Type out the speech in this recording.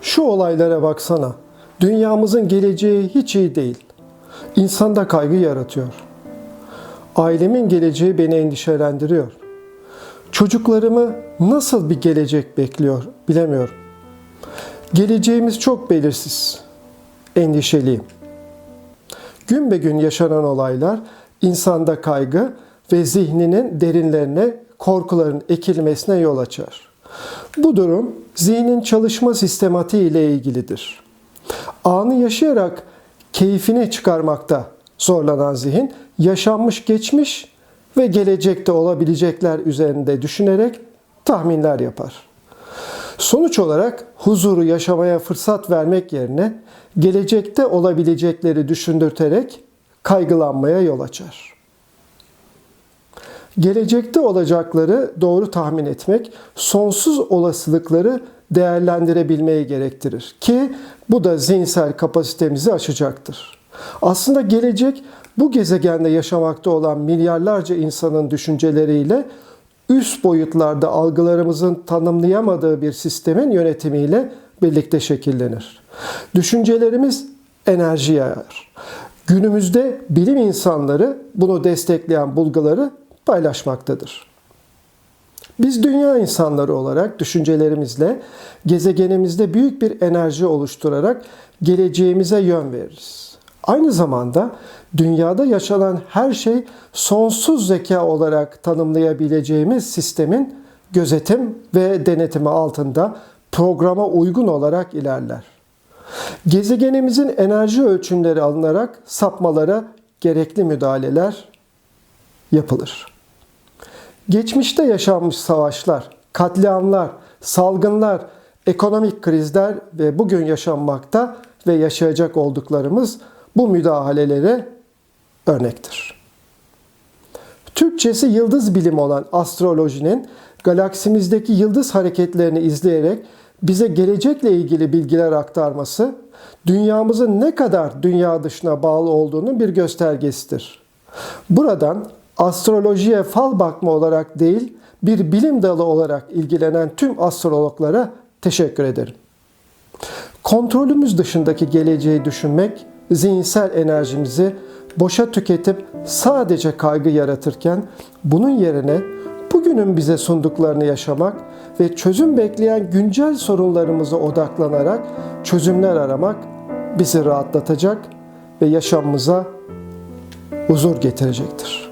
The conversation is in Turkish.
Şu olaylara baksana. Dünyamızın geleceği hiç iyi değil. İnsanda kaygı yaratıyor. Ailemin geleceği beni endişelendiriyor. Çocuklarımı nasıl bir gelecek bekliyor bilemiyorum. Geleceğimiz çok belirsiz. Endişeliyim. Gün be gün yaşanan olaylar insanda kaygı ve zihninin derinlerine korkuların ekilmesine yol açar. Bu durum zihnin çalışma sistematiği ile ilgilidir. Anı yaşayarak keyfini çıkarmakta zorlanan zihin yaşanmış geçmiş ve gelecekte olabilecekler üzerinde düşünerek tahminler yapar. Sonuç olarak huzuru yaşamaya fırsat vermek yerine gelecekte olabilecekleri düşündürterek kaygılanmaya yol açar. Gelecekte olacakları doğru tahmin etmek sonsuz olasılıkları değerlendirebilmeyi gerektirir ki bu da zihinsel kapasitemizi aşacaktır. Aslında gelecek bu gezegende yaşamakta olan milyarlarca insanın düşünceleriyle üst boyutlarda algılarımızın tanımlayamadığı bir sistemin yönetimiyle birlikte şekillenir. Düşüncelerimiz enerji yayar. Günümüzde bilim insanları bunu destekleyen bulguları paylaşmaktadır. Biz dünya insanları olarak düşüncelerimizle gezegenimizde büyük bir enerji oluşturarak geleceğimize yön veririz. Aynı zamanda dünyada yaşanan her şey sonsuz zeka olarak tanımlayabileceğimiz sistemin gözetim ve denetimi altında programa uygun olarak ilerler. Gezegenimizin enerji ölçümleri alınarak sapmalara gerekli müdahaleler yapılır. Geçmişte yaşanmış savaşlar, katliamlar, salgınlar, ekonomik krizler ve bugün yaşanmakta ve yaşayacak olduklarımız bu müdahalelere örnektir. Türkçesi yıldız bilimi olan astrolojinin galaksimizdeki yıldız hareketlerini izleyerek bize gelecekle ilgili bilgiler aktarması, dünyamızın ne kadar dünya dışına bağlı olduğunun bir göstergesidir. Buradan astrolojiye fal bakma olarak değil, bir bilim dalı olarak ilgilenen tüm astrologlara teşekkür ederim. Kontrolümüz dışındaki geleceği düşünmek, zihinsel enerjimizi boşa tüketip sadece kaygı yaratırken bunun yerine bugünün bize sunduklarını yaşamak ve çözüm bekleyen güncel sorunlarımıza odaklanarak çözümler aramak bizi rahatlatacak ve yaşamımıza huzur getirecektir.